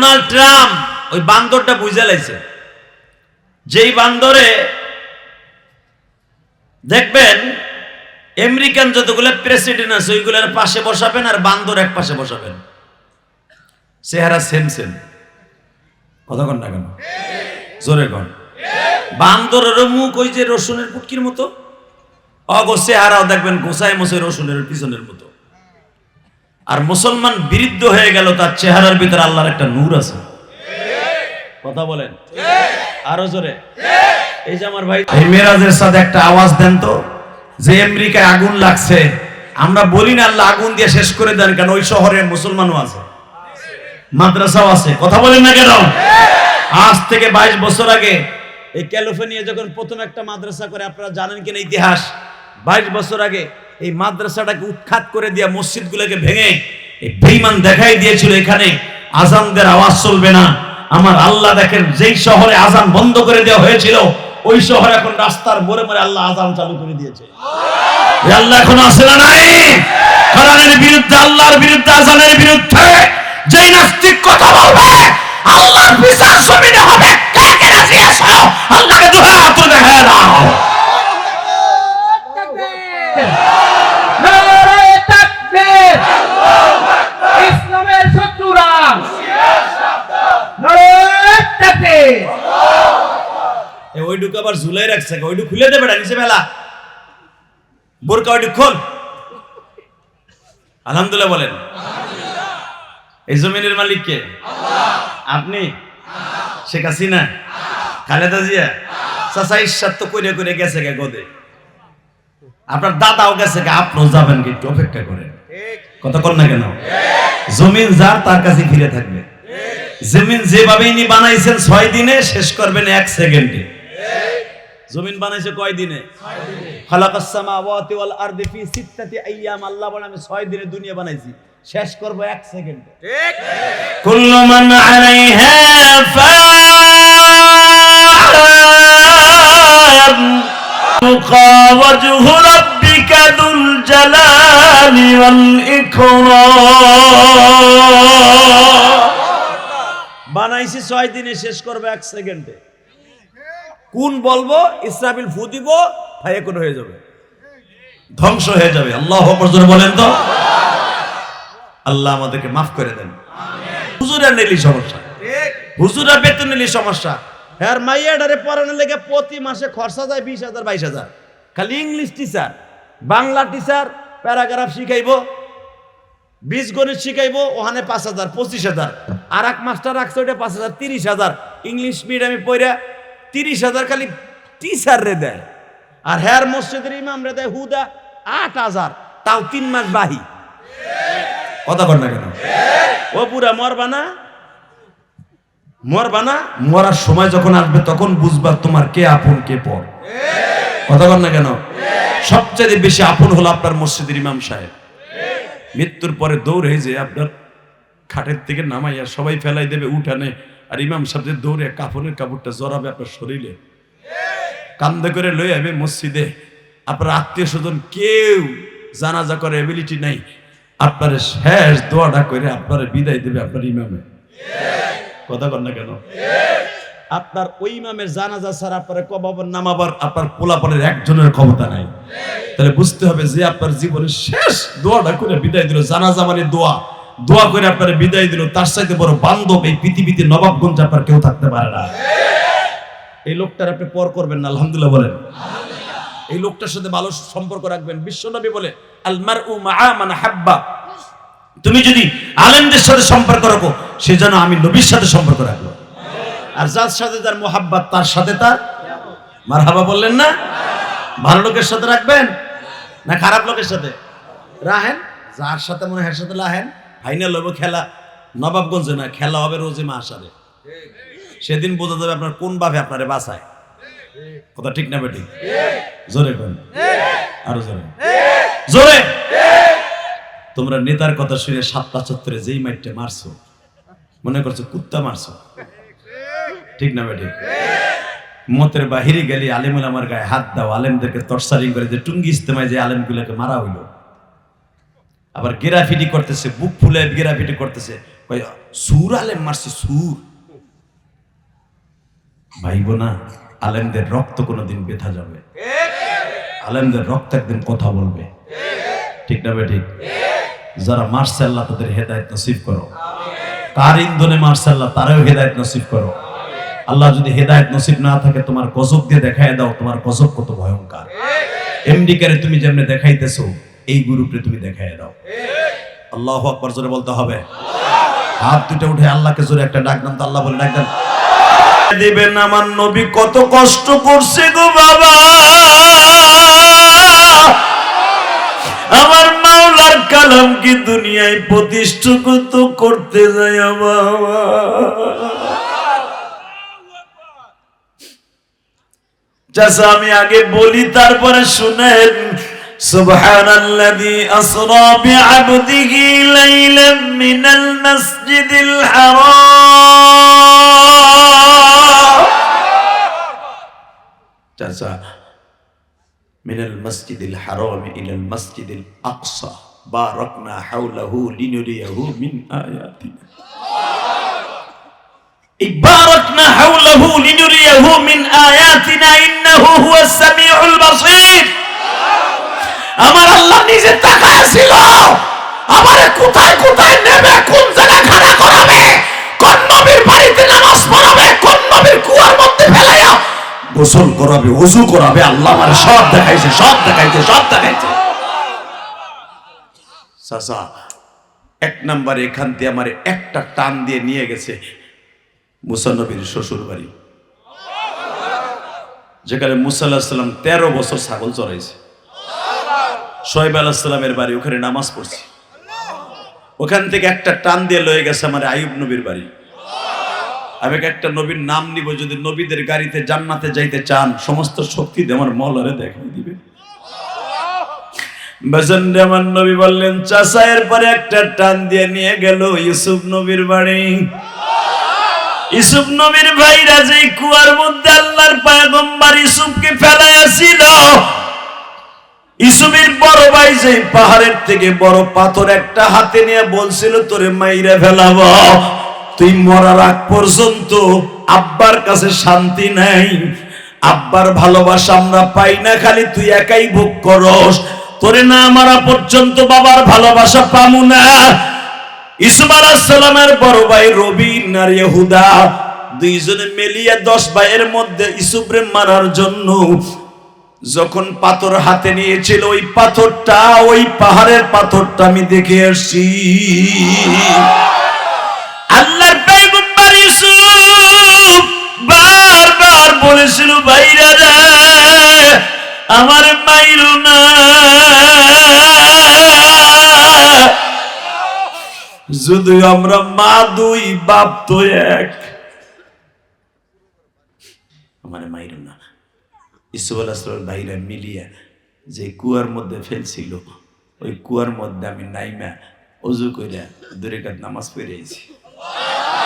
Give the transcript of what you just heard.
Donald Trump ওই বান্দরটা বুঝে লাইছে। যেই বান্দরে দেখবেন, আমেরিকান যতগুলো প্রেসিডেন্ট আছে, ওইগুলোর পাশে বসাবেন আর বান্দর এক পাশে বসাবেন। চেহারা সেম সেম কন না কেন? জোরে কন। বান্দরের মুখ ওই যে রসুনের পুটকির মতো? অগো চেহারাও দেখবেন গোসাই মোসে রসুনের পিছনের মতো। আর মুসলমান বিরুদ্ধ হয়ে গেল, তার চেহারার ভিতরে আল্লাহর একটা নূর আছে। কথা বলেন। আরও জোরে। এই যে আমার ভাই মেরাজের সাথে একটা আওয়াজ দেন তো। যে আমেরিকায় আগুন লাগছে, আমরা বলি না আল্লাহ আগুন দিয়ে শেষ করে দেন কেন ওই শহরে মুসলমানও আছে। মাদ্রাসাও আছে। কথা বলেন না কেন? আজ থেকে বাইশ বছর আগে এই ক্যালিফোর্নিয়া যখন প্রথম একটা মাদ্রাসা করে, আপনারা জানেন কিনা ইতিহাস? বাইশ বছর আগে এই মাদ্রাসাটাকে উৎখাত করে দিয়া মসজিদগুলোকে ভেঙে এই বেইমান দেখাই দিয়েছিল এখানে, আজানদের আওয়াজ চলবে না। আমার আল্লাহ দেখেন, যেই শহরে আজান বন্ধ করে দেওয়া হয়েছিল, ওই শহরে এখন রাস্তার মোড়ে মোড়ে আল্লাহ আজান চালু করে দিয়েছে। আল্লাহ এখন আসে না নাই? কোরআনের বিরুদ্ধে, আল্লাহর বিরুদ্ধে, আজানের বিরুদ্ধে যেই নাস্তিক কথা বলবে, আল্লাহর বিচার জমিনে হবে। কে কে রাজি আছো? আল্লাহকে দুহাত ঝুলাই রাখছে ওইটুকু খুলে দেবে না নিচে বেলা বোরকা ওইটুকু খোল। আলহামদুলিল্লাহ বলেন। এই জমিনের মালিক কে? আপনি? শেখ হাসিনা। খালেদা জিয়া। চাচা ঈশ্বর তো করে করে গেছে গে গদে? আপনার দাদাও গেছে গে আপনিও যাবেন কি? অপেক্ষা করেন। কথা কর না কেন? জমিন যার তার কাছে ফিরে থাকবে। জমিন যেভাবে ইনি বানাইছেন ছয় দিনে শেষ করবেন এক সেকেন্ডে। জমিন বানাইছে কয় দিনে? খালাকাসসামাওয়াতি ওয়াল আরদি ফি সিত্তাতি আইয়াম। আল্লাহ বলে আমি 6 দিনে দুনিয়া বানাইছি। শেষ করব 1 সেকেন্ডে। ঠিক। কুল্লু মান আলাইহা ফান রাব্বিকা জালালি ওয়াল ইকরাম। বানাইছি 6 দিনে শেষ করব 1 সেকেন্ডে। কোন বলব? ইসরাফিল ফু দিব ভাইয়ে কোন হয়ে যাবে। ধ্বংস হয়ে যাবে। আল্লাহ জোরে বলেন তো। আল্লাহ আমাদেরকে মাফ করে দেন। হুজুরা নিলি সমস্যা। হুজুরা বেতন নিলি সমস্যা। হ্যাঁ মাইয়াডারে পড়ানোর লেগে প্রতি মাসে খরচা যায় বিশ হাজার বাইশ হাজার। খালি English teacher Bangla teacher paragraph শিখাইবো বীজ গণিত শিখাইবো ওখানে পাঁচ হাজার পঁচিশ হাজার। আর এক মাস্টার রাখছে ওইটা পাঁচ হাজার তিরিশ হাজার। ইংলিশ মিডিয়ামে পড়া তিরিশ হাজার খালি টিচার রে দেয়। আর হ্যার মসজিদের ইমাম রে দেয় হুদা আট হাজার। তাও তিন মাস বাহি। কথা কর না কেন? ও পুরা মরবা না? মরবা মরার সময় যখন আসবে তখন বুঝবা তোমার কে আপন, কে পর। কথা কর না কেন? সবচেয়ে বেশি আপন হলো আপনার মসজিদের ইমাম সাহেব। মৃত্যুর পরে দৌড় হয়ে যে আপনার খাটের থেকে নামাইয়া সবাই ফেলাই দেবে, উঠানে আর ইমাম সাহেব দৌড়ে কাপড়ের কাপড়টা জড়াবে আপনার শরীরে, কান্দে করে লই আবে মসজিদে, আপনার আত্মীয় স্বজন কেউ জানাজা করে এবিলিটি নাই, আপনার শেষ দোয়াটা করে আপনার বিদায় দেবে আপনার ইমামে। কথা কর না কেন? আপনার ওই ইমামের জানাজা ছাড়া আপনার কবাবর নামাবার আপনার পোলাপনের একজনের ক্ষমতা নাই। তাহলে বুঝতে হবে যে আপনার জীবনের শেষ দোয়াটা করে বিদায় দিল, জানাজা মানে দোয়া। দোয়া করে আপনার বিদায় দিল। তার সাথে বড় বান্ধব এই পৃথিবীতে নবাবগঞ্জ আপনার কেউ থাকতে পারে না। এই লোকটার আপনি পর করবেন না, আলহামদুলিল্লাহ বলেন। এই লোকটার সাথে ভালো সম্পর্ক রাখবেন। বিশ্বনবী বলে আলমার উ মানে হাব্বা। তুমি যদি আলেমদের সাথে সম্পর্ক রাখো, সে যেন আমি নবীর সাথে সম্পর্ক রাখল আর যার সাথে তার মোহাব্বত, তার সাথে তার মার হাবা বললেন না? ভালো লোকের সাথে রাখবেন না খারাপ লোকের সাথে? রাহেন? যার সাথে মনে হয় সাথে লাহেন ফাইনাল হবে খেলা নবাবগঞ্জে না, খেলা হবে রোজে মা আসারে সেদিন বোঝা যাবে আপনার কোন ভাবে আপনারে বাঁচায়। কথা ঠিক না বেটি জোরে কোন। আরও জোরে। জোরে! তোমরা নেতার কথা শুনে সাতটা চত্বরে যেই মাইটে মারছো, মনে করছ কুত্তা মারছো। ঠিক না বেটি মতের বাহিরে গেলে আলেমুল আমার গায়ে হাত দাও, আলেমদেরকে তরসারিং করে যে টুঙ্গি ইস্তেমায় যে আলেমগুলোকে মারা হইল। আবার গেরাফিটি করতেছে, বুক ফুলে গেরাফিটি করতেছে। সুর আলেম মারছে, সুর। ভাইব না, আলেমদের রক্ত কোনোদিন বেথা যাবে। আলেমদের রক্ত একদিন কথা বলবে। ঠিক না ঠিক? যারা মারছে, আল্লাহ তাদের হেদায়ত নসিব করো। কার ইন্ধনে মারছে, আল্লাহ তারাও হেদায়ত নসিব করো। আল্লাহ যদি হেদায়ত নসিব না থাকে, তোমার গজব দিয়ে দেখায় দাও, তোমার গজব কত ভয়ঙ্কর। এমডি কারে তুমি যেমনি দেখাইতেছো এই গ্রুপে তুমি দেখায় দাও। আল্লাহ আকবার জোরে বলতে হবে। হাত দুটো উঠে আল্লাহকে জোরে একটা ডাক দাম তো আল্লাহ বলে ডাক দাম দিবেন আমার নবী কত কষ্ট করছে গো বাবা। আমার মাওলার কালাম কি দুনিয়ায় প্রতিষ্ঠিত করতে যায় চাচা আমি আগে বলি তারপরে শুনেন। سبحان الذي أسرى بعبده ليلا من المسجد الحرام. চাচা من المسجد الحرام إلى المسجد الأقصى. باركنا حوله لنريه من آياتنا. باركنا حوله لنريه من آياتنا. إنه هو السميع البصير. আমার আল্লাহ নিজে তাকায় ছিল। আমারে কোথায় কোথায় নেবে, কোন জায়গা খাড়া করাবে? কোন নবীর বাড়িতে নামাজ পড়াবে, কোন নবীর কুয়ার মধ্যে ফেলাইয়া গোসল করাবে ওযু করাবে? আল্লাহ আমার সব দেখাইছে সব দেখাইছে সব দেখাইছে। চাচা, এক নম্বরে এখান দিয়ে আমার একটা টান দিয়ে নিয়ে গেছে মুসানবীর শ্বশুর বাড়ি যেখানে মুসা আল্লাহ সাল্লাম তেরো বছর ছাগল চড়াইছে। সোহেব আলাহিসাল্লামের বাড়ি, ওখানে নামাজ পড়ছি। ওখান থেকে একটা টান দিয়ে লয়ে গেছে আমার আয়ুব নবীর বাড়ি। আমি একটা নবীর নাম নিব যদি নবীদের গাড়িতে জান্নাতে যাইতে চান, সমস্ত শক্তি আমার মহলারে দিবে। বেজন্ডে আমার নবী বললেন চাষা এর পরে একটা টান দিয়ে নিয়ে গেল ইউসুফ নবীর বাড়ি। ইসুফ নবীর ভাইরা যে কুয়ার মধ্যে আল্লাহর পায়গম্বর ইসুফকে ফেলাইয়াছিল ইসুফের বড় ভাই যে পাহাড়ের থেকে বড় পাথর একটা হাতে নিয়ে বলছিল, তোরে মাইরে ফেলাবো। তুই মরার আগ পর্যন্ত আব্বার কাছে শান্তি নাই। আব্বার ভালোবাসা আমরা পাই না, খালি তুই একাই ভোগ করস। তোরে না মারা পর্যন্ত বাবার ভালোবাসা পামু না। ইসুফ আলাহিসাল্লামের বড় ভাই রবি আর ইহুদা দুইজনে মিলিয়ে দশ ভাইয়ের মধ্যে ইসুফরে মারার জন্য যখন পাথর হাতে নিয়েছিল ওই পাথরটা, ওই পাহাড়ের পাথরটা আমি দেখে আসছি। আল্লাহর বারবার বলেছিল, ভাইরা রে, আমার মাইরো না। যদি আমরা মা, দুই, বাপ তো এক, আমার মাইরো না। ইসুফ আলাহিসামের ভাইরা মিলিয়ে যে কুয়ার মধ্যে ফেলছিল, ওই কুয়ার মধ্যে আমি নাইমা অজু কইরা দূরে কাত নামাজ পড়ে আইছি।